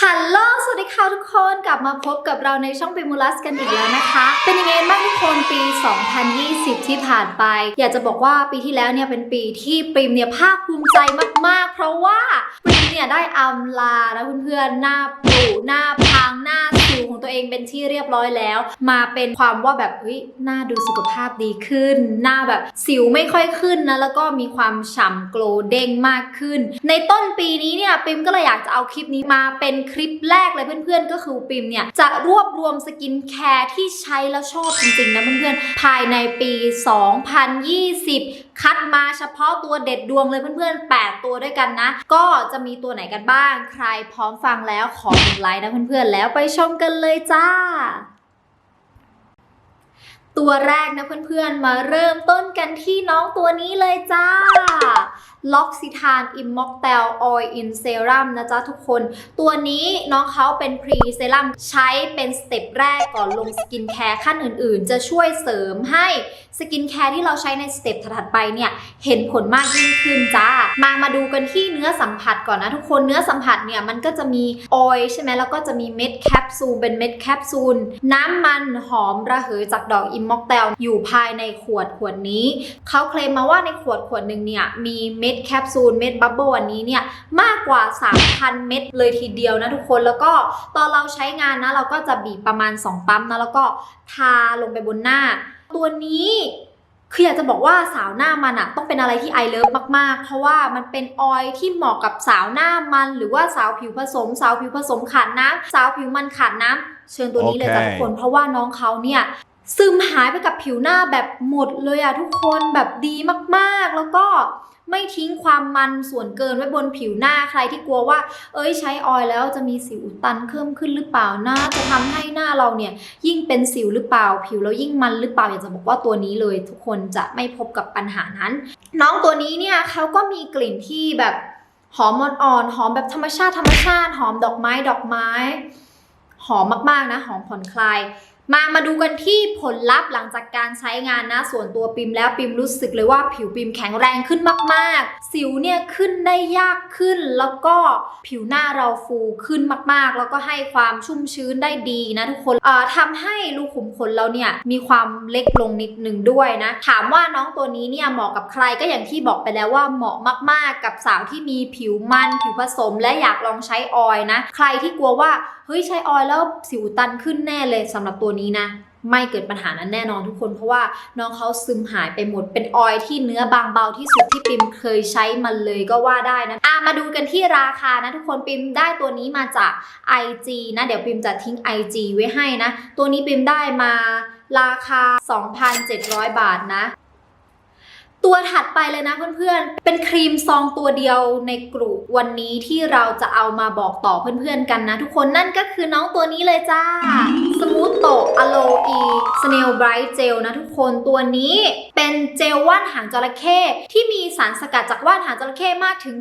ฮัลโหล สวัสดีค่ะทุกคน กลับมาพบกับเราในช่องเปมูลัสกันอีกแล้วนะคะ เป็นยังไงบ้างทุกคนปี 2020 ที่ผ่านไป อยากจะบอกว่าปีที่แล้วเนี่ยเป็นปีที่ปริมเนี่ยภาคภูมิใจมากๆ เพราะว่าปริมเนี่ยได้อำลานะเพื่อนๆ หน้าปูหน้าพังหน้าิวของตัวเองเป็นที่เรียบร้อยแล้ว มาเป็นความว่าแบบเฮ้ยหน้าดูสุขภาพดีขึ้น หน้าแบบสิวไม่ค่อยขึ้นนะแล้วก็มีความฉ่ำโกลเด้งมากขึ้น ในต้นปีนี้เนี่ยปิมก็เลยอยากจะเอาคลิปนี้มาเป็นคลิปแรกเลยเพื่อนๆ ก็คือปิมเนี่ยจะรวบรวมสกินแคร์ที่ใช้แล้วชอบจริงๆนะเพื่อนๆภายในปี 2020คัดมาเฉพาะตัวเด็ดดวงเลยเพื่อนๆ 8 ตัวด้วยกันนะ ก็จะมีตัวไหนกันบ้าง ใครพร้อมฟังแล้วขอหนึ่งไลค์นะเพื่อนๆ แล้วไปชมกันันเลยจ้า ตัวแรกนะเพื่อนๆ มาเริ่มต้นกันที่น้องตัวนี้เลยจ้าล็อกซิทานอิมมอกเตลออยล์อินเซรั่มนะจ๊ะทุกคน ตัวนี้น้องเขาเป็นพรีเซรั่มใช้เป็นสเต็ปแรกก่อนลงสกินแคร์ขั้นอื่นๆ จะช่วยเสริมให้สกินแคร์ที่เราใช้ในสเต็ปถัดไปเนี่ย เห็นผลมากยิ่งขึ้นจ้า มามาดูกันที่เนื้อสัมผัสก่อนนะทุกคนเนื้อสัมผัสเนี่ย มันก็จะมีออยล์ใช่ไหมแล้วก็จะมีเม็ดแคปซูลเป็นเม็ดแคปซูลน้ำมันหอมระเหยจากดอกอิมมอกเตลอยู่ภายในขวดขวดนี้ เขาเคลมมาว่าในขวดขวดหนึ่งเนี่ยมีเม็ดแคปซูลเม็ดบับเบิลอันนี้เนี่ยมากกว่า 3,000 เม็ดเลยทีเดียวนะทุกคนแล้วก็ตอนเราใช้งานนะเราก็จะบีบประมาณ 2 ปั๊มนะแล้วก็ทาลงไปบนหน้า ตัวนี้คืออยากจะบอกว่าสาวหน้ามันอะต้องเป็นอะไรที่ไอเลิฟมากๆ เพราะว่ามันเป็นออยล์ที่เหมาะกับสาวหน้ามัน หรือว่าสาวผิวผสม สาวผิวผสมขาดน้ำสาวผิวมันขาดน้ำเชิญตัวนี้เลยจ้ะโอเคทุกคนเพราะว่าน้องเขาเนี่ย ซึมหายไปกับผิวหน้าแบบหมดเลยอะทุกคนแบบดีมากๆ แล้วก็ไม่ทิ้งความมันส่วนเกินไว้บนผิวหน้าใครที่กลัวว่า เอ้ยใช้ออยล์แล้วจะมีสิวอุดตันเพิ่มขึ้นหรือเปล่านะจะทำให้หน้าเราเนี่ยยิ่งเป็นสิวหรือเปล่า ผิวเรายิ่งมันหรือเปล่าอยากจะบอกว่าตัวนี้เลย ทุกคนจะไม่พบกับปัญหานั้น น้องตัวนี้เนี่ยเขาก็มีกลิ่นที่แบบหอมอ่อนๆหอมแบบธรรมชาติธรรมชาติ หอมดอกไม้ดอกไม้ หอมมากๆนะหอมผ่อนคลาย มามาดูกันที่ผลลัพธ์หลังจากการใช้งานนะ ส่วนตัวปิมแล้วปิมรู้สึกเลยว่าผิวปิมแข็งแรงขึ้นมาก ๆ สิวเนี่ยขึ้นได้ยากขึ้น แล้วก็ผิวหน้าเราฟูขึ้นมาก ๆ แล้วก็ให้ความชุ่มชื้นได้ดีนะทุกคนเอ่อทำให้รูขุมขนเราเนี่ยมีความเล็กลงนิดหนึ่งด้วยนะ ถามว่าน้องตัวนี้เนี่ยเหมาะกับใครก็อย่างที่บอกไปแล้วว่าเหมาะมาก ๆ กับสาวที่มีผิวมันผิวผสมและอยากลองใช้ออยล์นะ ใครที่กลัวว่าเฮ้ยใช้ออยล์แล้วสิวตันขึ้นแน่เลยสำหรับตัวนี้นะ ไม่เกิดปัญหานั้นแน่นอนทุกคน เพราะว่าน้องเขาซึมหายไปหมด เป็นออยที่เนื้อบางเบาที่สุดที่ปิมเคยใช้มันเลยก็ว่าได้นะอะมาดูกันที่ราคานะทุกคนปิมได้ตัวนี้มาจาก IG นะ เดี๋ยวปิมจะทิ้ง IG ไว้ให้นะ ตัวนี้ปิมได้มาราคา 2,700 บาทนะตัวถัดไปเลยนะเพื่อนๆ เป็นครีมซองตัวเดียวในกลุ่มวันนี้ที่เราจะเอามาบอกต่อเพื่อนๆกันนะทุกคนนั่นก็คือน้องตัวนี้เลยจ้า อีสเนลไบรท์เจลนะทุกคนตัวนี้เป็นเจลว่านหางจระเข้ที่มีสารสกัดจากว่านหางจระเข้มากถึง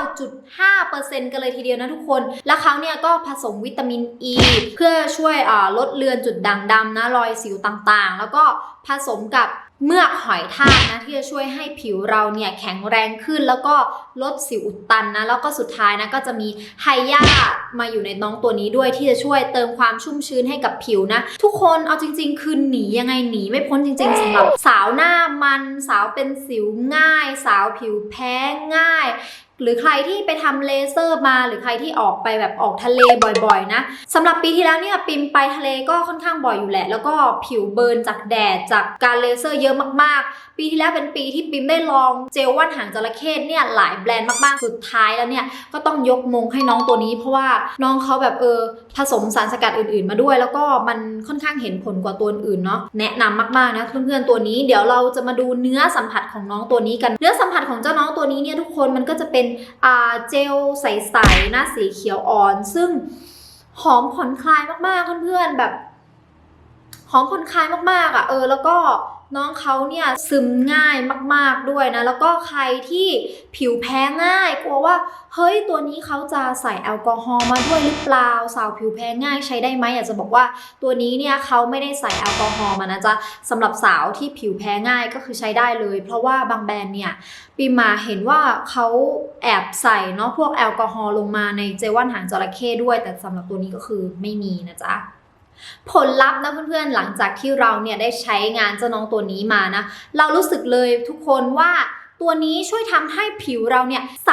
99.5%กันเลยทีเดียวนะทุกคน แล้วเขาเนี่ยก็ผสมวิตามินอ e ีเพื่อช่วยลดเลือนจุดด่างดำนะรอยสิวต่างๆ แล้วก็ผสมกับ เมือกหอยทากนะที่จะช่วยให้ผิวเราเนี่ยแข็งแรงขึ้น แล้วก็ลดสิวอุดตันนะแล้วก็สุดท้ายนะก็จะมีไฮยามาอยู่ในน้องตัวนี้ด้วยที่จะช่วยเติมความชุ่มชื้นให้กับผิวนะ ทุกคนเอาจริง ๆ คือหนียังไงหนีไม่พ้นจริงๆสำหรับสาวหน้ามันสาวเป็นสิวง่าย สาวผิวแพ้ง่าย หรือใครที่ไปทำเลเซอร์มา หรือใครที่ออกไปแบบออกทะเลบ่อยๆ นะสำหรับปีที่แล้วเนี่ยปิมไปทะเลก็ค่อนข้างบ่อยอยู่แหละ แล้วก็ผิวเบิร์นจากแดดจากการเลเซอร์เยอะมากๆ ปีที่แล้วเป็นปีที่ปิมได้ลองเจลว่านหางจระเข้เนี่ยหลายแบรนด์มากๆ สุดท้ายแล้วเนี่ยก็ต้องยกมงให้น้องตัวนี้ เพราะว่าน้องเขาแบบเออผสมสารสกัดอื่นๆ มาด้วย แล้วก็มันค่อนข้างเห็นผลกว่าตัวอื่นเนาะแนะนำมากๆนะเพื่อนๆตัวนี้เดี๋ยวเราจะมาดูเนื้อสัมผัสของน้องตัวนี้กัน เนื้อสัมผัสของเจ้าน้องตัวนี้เนี่ยทุกคนมันก็จะเป็นอ่าเจลใสๆน้าสีเขียวอ่อน ซึ่งหอมผ่อนคลายมากๆเพื่อนๆแบบหอมผ่อนคลายมากๆอะเออแล้วก็ น้องเขาเนี่ยซึมง่ายมาก ๆด้วยนะ แล้วก็ใครที่ผิวแพ้ง่าย กลัวว่าเฮ้ยตัวนี้เขาจะใส่แอลกอฮอล์มาด้วยหรือเปล่าสาวผิวแพ้ง่ายใช้ได้ไหมอยากจะบอกว่าตัวนี้เนี่ยเขาไม่ได้ใส่แอลกอฮอล์มานะจ๊ะสำหรับสาวที่ผิวแพ้ง่ายก็คือใช้ได้เลย เพราะว่าบางแบรนด์เนี่ยปีมาเห็นว่าเขาแอบใส่เนาะพวกแอลกอฮอล์ลงมาในเจลว่านหางจระเข้ด้วย แต่สำหรับตัวนี้ก็คือไม่มีนะจ๊ะ ผลลัพธ์นะเพื่อนๆหลังจากที่เราเนี่ยได้ใช้งานเจ้าน้องตัวนี้มานะ เรารู้สึกเลยทุกคนว่า ตัวนี้ช่วยทำให้ผิวเราเนี่ยใส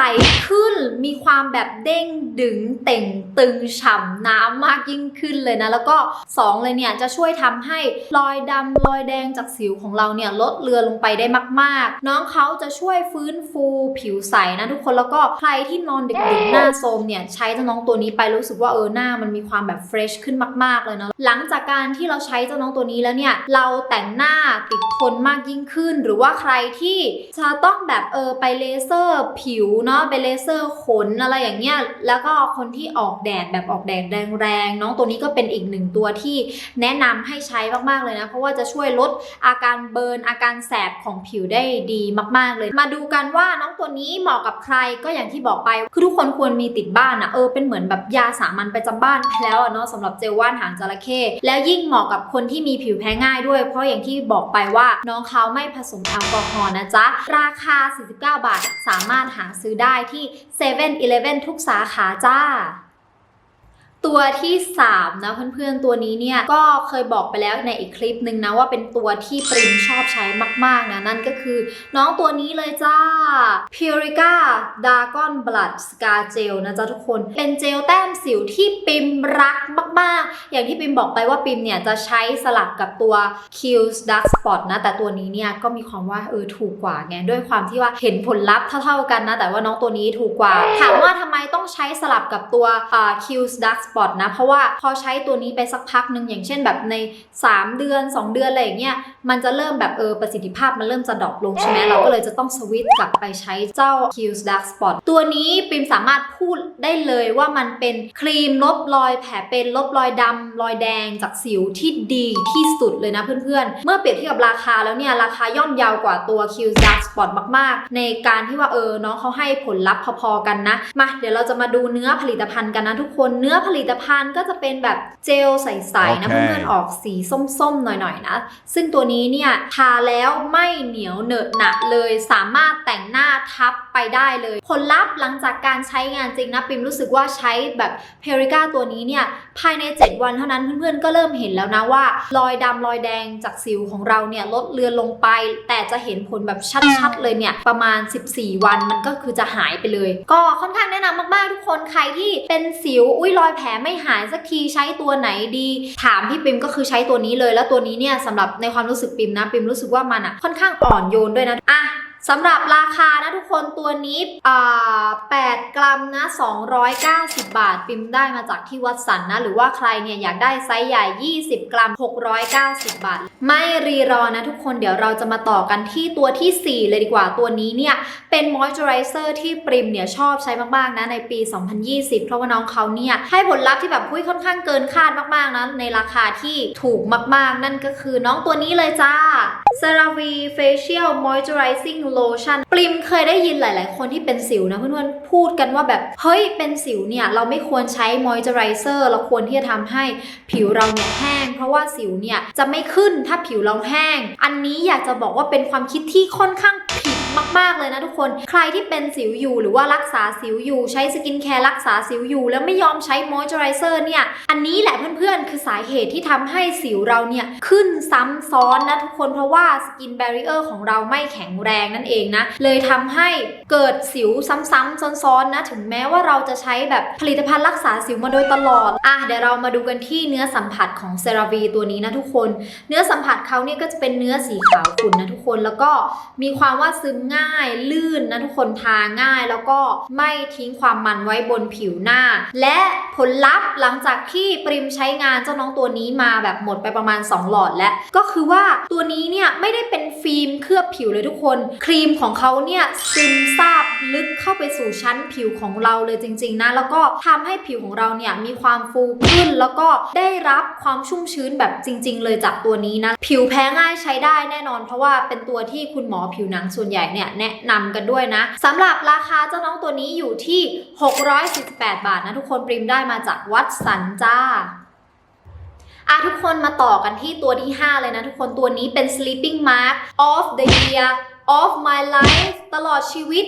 ขึ้นมีความแบบเด้งดึงเต่งตึงฉ่ำน้ำมากยิ่งขึ้นเลยนะ แล้วก็สองเลยเนี่ยจะช่วยทำให้รอยดำรอยแดงจากสิวของเราเนี่ยลดเลือนลงไปได้มากๆ น้องเขาจะช่วยฟื้นฟูผิวใสนะทุกคนแล้วก็ใครที่นอนดึกๆหน้าโทมเนี่ยใช้เจ้าน้องตัวนี้ไปรู้สึกว่าเออหน้ามันมีความแบบเฟรชขึ้นมาก ๆเลยเนาะหลังจากการที่เราใช้เจ้าน้องตัวนี้แล้วเนี่ยเราแต่งหน้าติดทนมากยิ่งขึ้น หรือว่าใครที่จะต้องแบบเออไปเลเซอร์ผิวเนาะไปเลเซอร์ขนอะไรอย่างเงี้ยแล้วก็คนที่ออกแดดแบบออกแดดแรงๆน้องตัวนี้ก็เป็นอีกหนึ่งตัวที่แนะนำให้ใช้มากๆเลยนะ เพราะว่าจะช่วยลดอาการเบิร์นอาการแสบของผิวได้ดีมากๆเลย มาดูกันว่าน้องตัวนี้เหมาะกับใครก็อย่างที่บอกไป คือทุกคนควรมีติดบ้านอะเออเป็นเหมือนแบบยาสามัญประจำบ้านแล้วเนาะสำหรับเจลว่านหางจระเข้แล้วยิ่งเหมาะกับคนที่มีผิวแพ้ง่ายด้วย เพราะอย่างที่บอกไปว่าน้องเขาไม่ผสมแอลกอฮอล์นะจ๊ะราคาคา 49 บาท สามารถหาซื้อได้ที่7 e เ e ่ e อทุกสาขาจ้า ตัวที่ 3 นะเพื่อนๆตัวนี้เนี่ย ก็เคยบอกไปแล้วในอีกคลิปหนึ่งนะ ว่าเป็นตัวที่ปริมชอบใช้มากๆนะ นั่นก็คือ น้องตัวนี้เลยจ้า Purica Dragon Blood Scar Gel นะจ๊ะทุกคน เป็นเจลแต้มสิวที่ปิมรักมากๆ อย่างที่ปิมบอกไปว่าปิมเนี่ย จะใช้สลับกับตัว Kills Dark Spot นะ แต่ตัวนี้เนี่ย ก็มีความว่าเออถูกกว่าไงด้วยความที่ว่าเห็นผลลัพธ์เท่าๆกันนะ แต่ว่าน้องตัวนี้ถูกกว่า ถามว่าทำไมต้องใช้สลับกับตัวอ่า Kills Dark Spot นะ เพราะว่าพอใช้ตัวนี้ไปสักพักหนึ่งอย่างเช่นแบบใน 3 เดือน 2 เดือนอะไรอย่างเงี้ยมันจะเริ่มแบบเออประสิทธิภาพมันเริ่มจะดรอปลงใช่ไหมเราก็เลยจะต้องสวิตช์กลับไปใช้เจ้า Kills Dark Spot ตัวนี้ปิมสามารถพูดได้เลยว่ามันเป็นครีมลบรอยแผลเป็นลบรอยดำรอยแดงจากสิวที่ดีที่สุดเลยนะเพื่อนๆ เมื่อเปรียบเทียบกับราคาแล้วเนี่ย ราคาย่อมเยาวกว่าตัว Kills Dark Spot มากๆ ในการที่ว่าเออน้องเขาให้ผลลัพธ์พอๆกันนะ มาเดี๋ยวเราจะมาดูเนื้อผลิตภัณฑ์กันนะทุกคนเนื้อผลิตภัณฑ์ก็จะเป็นแบบเจลใสๆนะโอเคเพื่อนๆออกสีส้มๆหน่อยๆนะ ซึ่งตัวนี้เนี่ยทาแล้วไม่เหนียวเหนอะหนะเลยสามารถแต่งหน้าทับ ไปได้เลย ผลลัพธ์หลังจากการใช้งานจริงนะปิมรู้สึกว่าใช้แบบเพริก้าตัวนี้เนี่ยภายใน 7 วันเท่านั้นเพื่อนๆ ก็เริ่มเห็นแล้วนะว่า รอยดำรอยแดงจากสิวของเราเนี่ยลดเลือนลงไป แต่จะเห็นผลแบบชัดๆ เลยเนี่ยประมาณ 14 วันมันก็คือจะหายไปเลย ก็ค่อนข้างแนะนำมากๆทุกคนใครที่เป็นสิวอุ้ยรอยแผลไม่หายสักทีใช้ตัวไหนดี ถามพี่ปิมก็คือใช้ตัวนี้เลย แล้วตัวนี้เนี่ยสำหรับในความรู้สึกปิมนะปิมรู้สึกว่ามันอะค่อนข้างอ่อนโยนด้วยนะอะ สำหรับราคานะทุกคนตัวนี้8กรัมนะ 290 บาท ปิมได้มาจากที่วัดสันนะ หรือว่าใครเนี่ยอยากได้ไซส์ใหญ่ 20 กรัม 690 บาท ไม่รีรอนะทุกคนเดี๋ยวเราจะมาต่อกันที่ตัวทีสี่4 เลยดีกว่าตัวนี้เนี่ย เป็นมอยเจอไรเซอร์ที่ปริมเนี่ยชอบใช้มาก ๆ นะ ในปี 2020 เพราะว่าน้องเขาเนี่ย ให้ผลลัพธ์ที่แบบคุยค่อนข้างเกินคาดมาก ๆ นะ ในราคาที่ถูกมาก ๆ นั่นก็คือน้องตัวนี้เลยจ้า ซรา v ีเฟเชียลมอยส์เจอไรซิ่งโลชั่นปริมเคยได้ยินหลาย ๆ คนที่เป็นสิวนะเพื่อนๆพูดกันว่าแบบ เฮ้ยเป็นสิวเนี่ย เราไม่ควรใช้มอยเจอไรเซอร์เราควรที่จะทำให้ผิวเราเนี่ยแห้ง เพราะว่าสิวเนี่ยจะไม่ขึ้นถ้าผิวเราแห้ง อันนี้อยากจะบอกว่าเป็นความคิดที่ค่อนข้างผิ มาก ๆ เลยนะทุกคน ใครที่เป็นสิวอยู่หรือว่ารักษาสิวอยู่ ใช้สกินแคร์รักษาสิวอยู่ แล้วไม่ยอมใช้มอยเจอไรเซอร์เนี่ย อันนี้แหละเพื่อนๆ คือสาเหตุที่ทำให้สิวเราเนี่ย ขึ้นซ้ำซ้อนนะทุกคนเพราะว่าสกินแบรีเออร์ของเราไม่แข็งแรงนั่นเองนะ เลยทำให้เกิดสิวซ้ำๆซ้อนๆนะถึงแม้ว่าเราจะใช้แบบผลิตภัณฑ์รักษาสิวมาโดยตลอดอะเดี๋ยวเรามาดูกันที่เนื้อสัมผัสของเซราวีตัวนี้นะทุกคน เนื้อสัมผัสเขาเนี่ยก็จะเป็นเนื้อสีขาวขุ่นนะทุกคนแล้วก็มีความว่าซึมง่าย ลื่นนะทุกคนทาง่าย แล้วก็ไม่ทิ้งความมันไว้บนผิวหน้า และผลลัพธ์หลังจากที่ปริมใช้งานเจ้าน้องตัวนี้มาแบบหมดไปประมาณ 2 หลอดแล้ว ก็คือว่าตัวนี้เนี่ยไม่ได้เป็นฟิล์มเคลือบผิวเลยทุกคน ครีมของเขาเนี่ยซึมซาบ ลึกเข้าไปสู่ชั้นผิวของเราเลยจริง ๆ นะ แล้วก็ทำให้ผิวของเราเนี่ยมีความฟูขึ้น แล้วก็ได้รับความชุ่มชื้นแบบจริง ๆ เลยจากตัวนี้นะ ผิวแพ้ง่ายใช้ได้แน่นอน เพราะว่าเป็นตัวที่คุณหมอผิวหนังส่วนใหญ่เนี่ยแนะนำกันด้วยนะสำหรับราคาเจ้าน้องตัวนี้อยู่ที่ 648 บาทนะทุกคนปริมได้มาจากวัดสันจ้าอะทุกคนมาต่อกันที่ตัวที่ 5 เลยนะทุกคนตัวนี้เป็น sleeping mask of the year of my life ตลอดชีวิต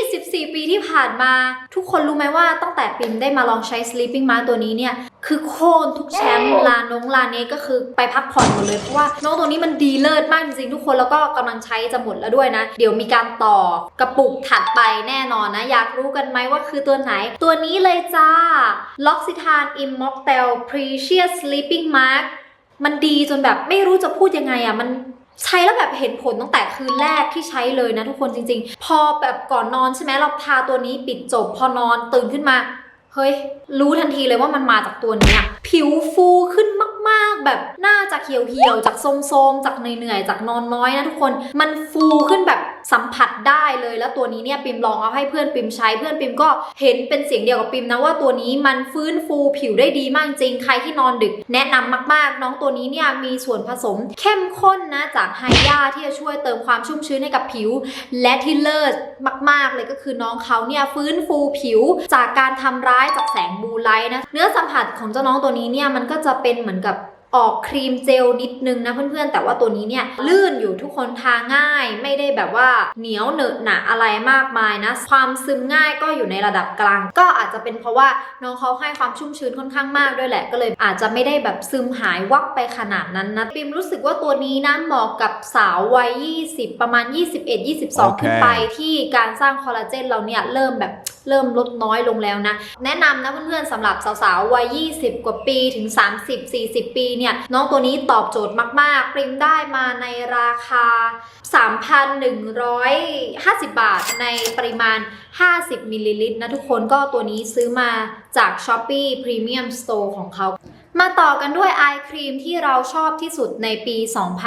24 ปีที่ผ่านมา ทุกคนรู้ไหมว่าตั้งแต่ปิมได้มาลองใช้ sleeping mask ตัวนี้เนี่ย คือโค่นทุกแชมป์ลานงลานเนก็คือไปพักผ่อนหมดเลย เพราะว่าน้องตัวนี้มันดีเลิศมากจริงๆทุกคนแล้วก็กำลังใช้จะหมดแล้วด้วยนะ เดี๋ยวมีการต่อกระปุกถัดไปแน่นอนนะ อยากรู้กันไหมว่าคือตัวไหน ตัวนี้เลยจ้า L'Occitane Immortel Precious Sleeping Mask มันดีจนแบบไม่รู้จะพูดยังไงอะ่ะมัน ใช้แล้วแบบเห็นผลตั้งแต่คืนแรกที่ใช้เลยนะทุกคนจริง ๆ พอแบบก่อนนอนใช่ไหมเราทาตัวนี้ปิดจบ พอนอนตื่นขึ้นมา เฮ้ย รู้ทันทีเลยว่ามันมาจากตัวนี้ ผิวฟูขึ้นมากๆ แบบหน้าจากเหี่ยวเหี่ยวๆจากโทรมๆจากเหนื่อยๆ จากนอนน้อยนะทุกคน มันฟูขึ้นแบบ สัมผัสได้เลยแล้วตัวนี้เนี่ยปิมลองเอาให้เพื่อนปิมใช้เพื่อนปิมก็เห็นเป็นเสียงเดียวกับปิมนะว่าตัวนี้มันฟื้นฟูผิวได้ดีมากจริงใครที่นอนดึก แนะนำมากๆ น้องตัวนี้เนี่ยมีส่วนผสมเข้มข้นนะจากไฮยาที่จะช่วยเติมความชุ่มชื้นให้กับผิว และที่เลิศมาก ๆ เลยก็คือน้องเขาเนี่ยฟื้นฟูผิวจากการทำร้ายจากแสงบูไลท์นะเนื้อสัมผัสของเจ้าน้องตัวนี้เนี่ยมันก็จะเป็นเหมือนกับ ออกครีมเจลนิดนึงนะเพื่อนๆ แต่ว่าตัวนี้เนี่ยลื่นอยู่ทุกคนทาง่าย ไม่ได้แบบว่าเหนียวเหนอะหนะอะไรมากมายนะ ความซึมง่ายก็อยู่ในระดับกลาง ก็อาจจะเป็นเพราะว่าน้องเขาให้ความชุ่มชื้นค่อนข้างมากด้วยแหละ ก็เลยอาจจะไม่ได้แบบซึมหายวับไปขนาดนั้นนะปิมรู้สึกว่าตัวนี้นะเหมาะกับสาววัย 20 ประมาณ 21-22 ขึ้นไปที่การสร้างคอลลาเจนเราเนี่ยเริ่มแบบเริ่มลดน้อยลงแล้วนะ แนะนำนะเพื่อนๆสำหรับสาวๆวัย 20 กว่าปีถึง 30-40 ปีเนี่ยน้องตัวนี้ตอบโจทย์มากๆปริมได้มาในราคา 3,150 บาทในปริมาณ 50มิลลิลิตรนะทุกคนก็ตัวนี้ซื้อมาจาก s h o p e e Premium Store ของเขามาต่อกันด้วยไอครีมที่เราชอบที่สุดในปี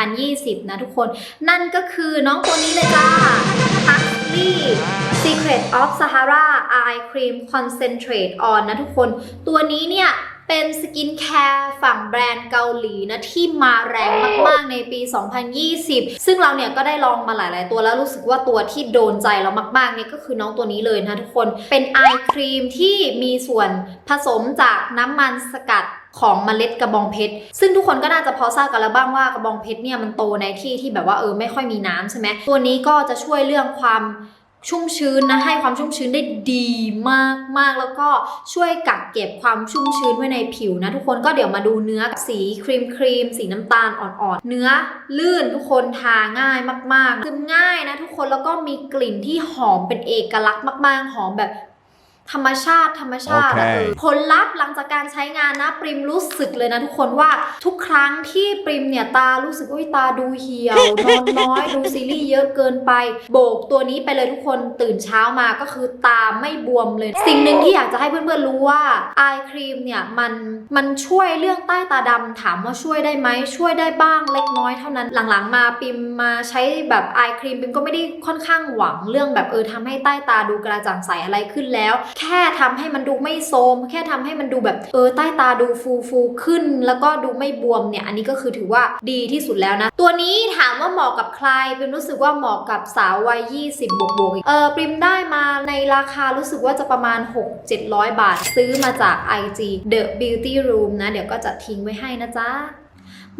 2020 นะทุกคน นั่นก็คือน้องตัวนี้เลยจ้า Huxley Secret of Sahara Eye Cream Concentrate On นะทุกคน ตัวนี้เนี่ย เป็นสกินแคร์ฝั่งแบรนด์เกาหลีนะที่มาแรงมากๆในปี 2020 ซึ่งเราเนี่ยก็ได้ลองมาหลาย ๆ ตัวแล้วรู้สึกว่าตัวที่โดนใจเรามากๆเนี่ยก็คือน้องตัวนี้เลยนะทุกคน เป็นไอครีมที่มีส่วนผสมจากน้ำมันสกัดของเมล็ดกระบองเพชร ซึ่งทุกคนก็น่าจะพอทราบกันแล้วบ้างว่ากระบองเพชรเนี่ยมันโตในที่ที่แบบว่าเออไม่ค่อยมีน้ำใช่ไหมตัวนี้ก็จะช่วยเรื่องความ ชุ่มชื้นนะให้ความชุ่มชื้นได้ดีมากมากๆแล้วก็ช่วยกักเก็บความชุ่มชื้นไว้ในผิวนะทุกคนก็เดี๋ยวมาดูเนื้อสีครีมครีมสีน้ำตาลอ่อนๆ เนื้อลื่นทุกคนทาง่ายมากๆซึมง่ายนะทุกคนแล้วก็มีกลิ่นที่หอมเป็นเอกลักษณ์มาก ๆ หอมแบบ ธรรมชาติ ธรรมชาติอะโอเคเออผลลัพธ์หลังจากการใช้งานนะปริมรู้สึกเลยนะทุกคนว่าทุกครั้งที่ปริมเนี่ยตารู้สึกว่าตาดูเหี่ยวนอนน้อยดูซีรีส์เยอะเกินไป โบกตัวนี้ไปเลยทุกคนตื่นเช้ามาก็คือตาไม่บวมเลย สิ่งหนึ่งที่อยากจะให้เพื่อนๆรู้ว่าไอครีมเนี่ยมันมันช่วยเรื่องใต้ตาดำถามว่าช่วยได้ไหมช่วยได้บ้างเล็กน้อยเท่านั้นหลังๆ มาปิมมาใช้แบบไอครีมปิมก็ไม่ได้ค่อนข้างหวังเรื่องแบบเออทำให้ใต้ตาดูกระจ่างใสอะไรขึ้นแล้วแค่ทำให้มันดูไม่โทรมแค่ทำให้มันดูแบบเออใต้ตาดูฟูฟูขึ้น แล้วก็ดูไม่บวมเนี่ย อันนี้ก็คือถือว่าดีที่สุดแล้วนะ ตัวนี้ถามว่าเหมาะกับใครปิมรู้สึกว่าเหมาะกับสาววัย 20 บวกบวกเออปริมได้มาในราคารู้สึกว่าจะประมาณ 6-700 บาท ซื้อมาจาก IG The Beauty Room นะ เดี๋ยวก็จะทิ้งไว้ให้นะจ๊ะ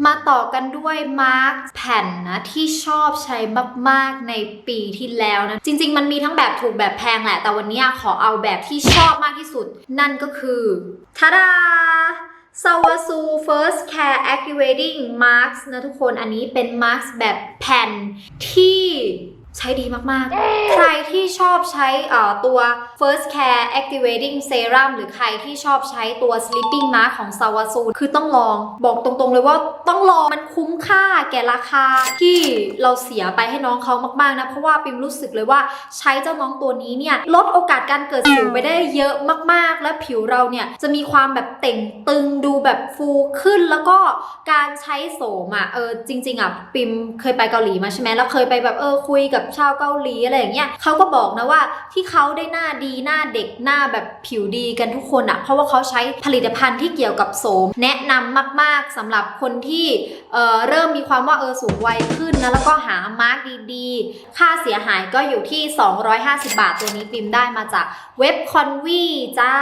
มาต่อกันด้วยมาร์คแผ่นนะที่ชอบใช้มากๆในปีที่แล้วนะ จริง ๆ มันมีทั้งแบบถูกแบบแพงแหละ แต่วันนี้ขอเอาแบบที่ชอบมากที่สุด นั่นก็คือทาดาซาวาซู First Care Activating Mask นะทุกคนอันนี้เป็นมาร์คแบบแผ่นที่ ใช้ดีมาก ๆ ใครที่ชอบใช้ตัว First Care Activating Serum หรือใครที่ชอบใช้ตัว Sleeping Mask ของ s a w a s u คือต้องลอง บอกตรง ๆ เลยว่าต้องลอง มันคุ้มค่าแก่ราคาที่เราเสียไปให้น้องเขามาก ๆ นะ เพราะว่าปิมรู้สึกเลยว่าใช้เจ้าน้องตัวนี้เนี่ย ลดโอกาสการเกิดสิวไปได้เยอะมาก ๆ และผิวเราเนี่ย จะมีความแบบเต่งตึงดูแบบฟูขึ้นแล้วก็การใช้โสมอะเออจริง ๆ อะปิมเคยไปเกาหลีมาใช่ไหมแล้วเคยไปแบบเออคุยกับชาวเกาหลีอะไรอย่างเงี้ยเขาก็บอกนะว่าที่เขาได้หน้าดีหน้าเด็กหน้าแบบผิวดีกันทุกคนอะ เพราะว่าเขาใช้ผลิตภัณฑ์ที่เกี่ยวกับโสม แนะนำมาก ๆสำหรับคนที่เออเริ่มมีความว่าเออสูงวัยขึ้นนะแล้วก็หามาร์กดีๆ ค่าเสียหายก็อยู่ที่ 250 บาทตัวนี้ปิมได้มาจากเว็บคอนวีจ้า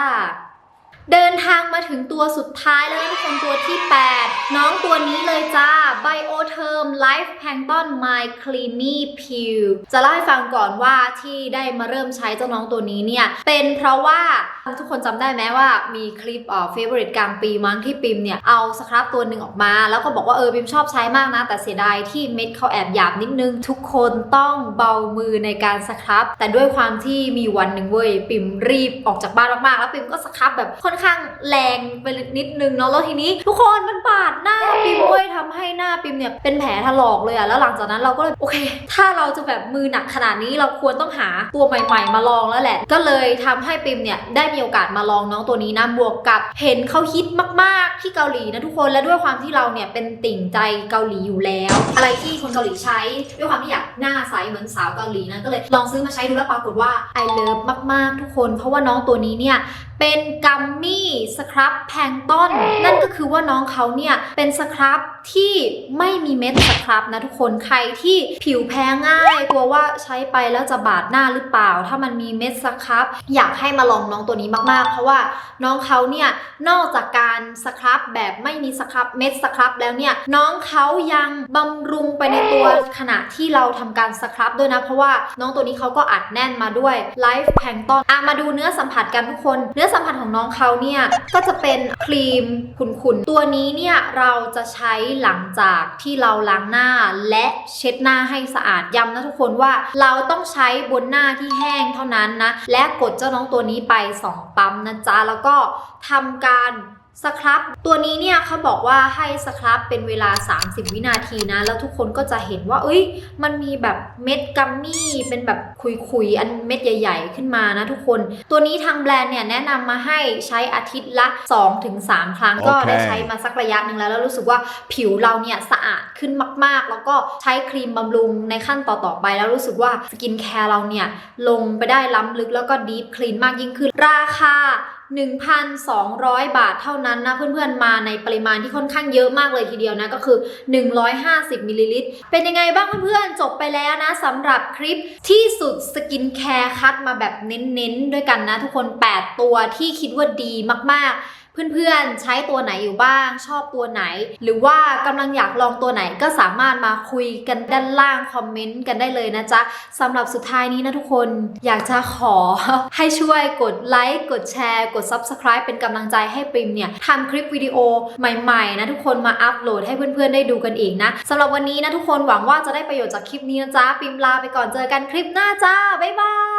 เดินทางมาถึงตัวสุดท้ายแล้วทุกคนตัวที่ 8 น้องตัวนี้เลยจ้า Biotherm Life Plankton My Creamy Peel จะเล่าให้ฟังก่อนว่าที่ได้มาเริ่มใช้เจ้าน้องตัวนี้เนี่ย เป็นเพราะว่าทุกคนจำได้ไหมว่ามีคลิปเอ่อ favorite กลางปีมั้งที่ปิมเนี่ย เอาสครับตัวหนึ่งออกมา แล้วก็บอกว่าเออปิมชอบใช้มากนะ แต่เสียดายที่เม็ดเขาแอบหยาบนิดนึง ทุกคนต้องเบามือในการสครับ แต่ด้วยความที่มีวันหนึ่งเว้ยปิมรีบออกจากบ้านมากๆแล้วปิมก็สครับแบบค่อนข้างแรงไปนิดนึงเนาะแล้วทีนี้ ทุกคนมันบาดหน้าปิมเว้ยทำให้หน้าปิมเนี่ยเป็นแผลถลอกเลยอะแล้วหลังจากนั้นเราก็เลยโอเค ถ้าเราจะแบบมือหนักขนาดนี้เราควรต้องหาตัวใหม่ ๆ มาลองแล้วแหละ ก็เลยทำให้ปิมเนี่ยได้มีโอกาสมาลองน้องตัวนี้นะบวกกับเห็นเขาฮิตมากๆที่เกาหลีนะทุกคนและด้วยความที่เราเนี่ยเป็นติ่งใจเกาหลีอยู่แล้ว อะไรที่คนเกาหลีใช้ ด้วยความที่อยากหน้าใสเหมือนสาวเกาหลีนะก็เลยลองซื้อมาใช้ดูแล้วปรากฏว่า I love มากๆทุกคน เพราะว่าน้องตัวนี้เนี่ยเป็นกัมมี่สครับแพงต้น นั่นก็คือว่าน้องเขาเนี่ยเป็นสครับที่ไม่มีเม็ดสครับนะทุกคนใครที่ผิวแพ้ง่ายกลัวว่าใช้ไปแล้วจะบาดหน้าหรือเปล่า ถ้ามันมีเม็ดสครับ อยากให้มาลองน้องตัวนี้มากๆ เพราะว่าน้องเขาเนี่ยนอกจากการสครับแบบไม่มีสครับเม็ดสครับแล้วเนี่ยน้องเขายังบำรุงไปในตัวขณะที่เราทำการสครับด้วยนะเพราะว่าน้องตัวนี้เขาก็อัดแน่นมาด้วยไลฟ์แพงต้นอะมาดูเนื้อสัมผัสกันทุกคน เนื้อสัมผัสของน้องเขาเนี่ยก็จะเป็นครีมขุ่นๆ ตัวนี้เนี่ยเราจะใช้หลังจากที่เราล้างหน้าและเช็ดหน้าให้สะอาดย้ำนะทุกคนว่าเราต้องใช้บนหน้าที่แห้งเท่านั้นนะ และกดเจ้าน้องตัวนี้ไป 2 ปั๊มนะจ๊ะ แล้วก็ทำการสครับตัวนี้เนี่ยเขาบอกว่าให้สครับเป็นเวลา 30 วินาทีนะ แล้วทุกคนก็จะเห็นว่า เอ้ย มันมีแบบเม็ดกัมมี่เป็นแบบคุยๆ อันเม็ดใหญ่ ๆ ขึ้นมานะทุกคน ตัวนี้ทางแบรนด์เนี่ยแนะนำมาให้ใช้อาทิตย์ละ 2-3 ครั้ง ก็โอเคได้ใช้มาสักระยะหนึ่งแล้ว แล้วรู้สึกว่าผิวเราเนี่ยสะอาดขึ้นมากๆ แล้วก็ใช้ครีมบำรุงในขั้นต่อๆไป แล้วรู้สึกว่าสกินแคร์เราเนี่ยลงไปได้ล้ำลึกแล้วก็ดีฟคลีนมากยิ่งขึ้น ราคา1,200 บาทเท่านั้นนะเพื่อนๆมาในปริมาณที่ค่อนข้างเยอะมากเลยทีเดียวนะก็คือ 150มิลลิลิตรเป็นยังไงบ้างเพื่อนๆจบไปแล้วนะสำหรับคลิปที่สุดสกินแคร์คัดมาแบบเน้นๆ ด้วยกันนะทุกคน 8 ตัวที่คิดว่าดีมากๆ เพื่อนๆ ใช้ตัวไหนอยู่บ้าง ชอบตัวไหน หรือว่ากำลังอยากลองตัวไหนก็สามารถมาคุยกันด้านล่างคอมเมนต์กันได้เลยนะจ๊ะสำหรับสุดท้ายนี้นะทุกคนอยากจะขอให้ช่วยกดไลค์กดแชร์ กด Subscribe เป็นกำลังใจให้ปริมเนี่ยทำคลิปวิดีโอใหม่ๆนะทุกคนมาอัปโหลดให้เพื่อนๆได้ดูกันอีกนะสำหรับวันนี้นะทุกคนหวังว่าจะได้ประโยชน์จากคลิปนี้นะจ๊ะปริมลาไปก่อนเจอกันคลิปหน้าจ้าบ๊ายบาย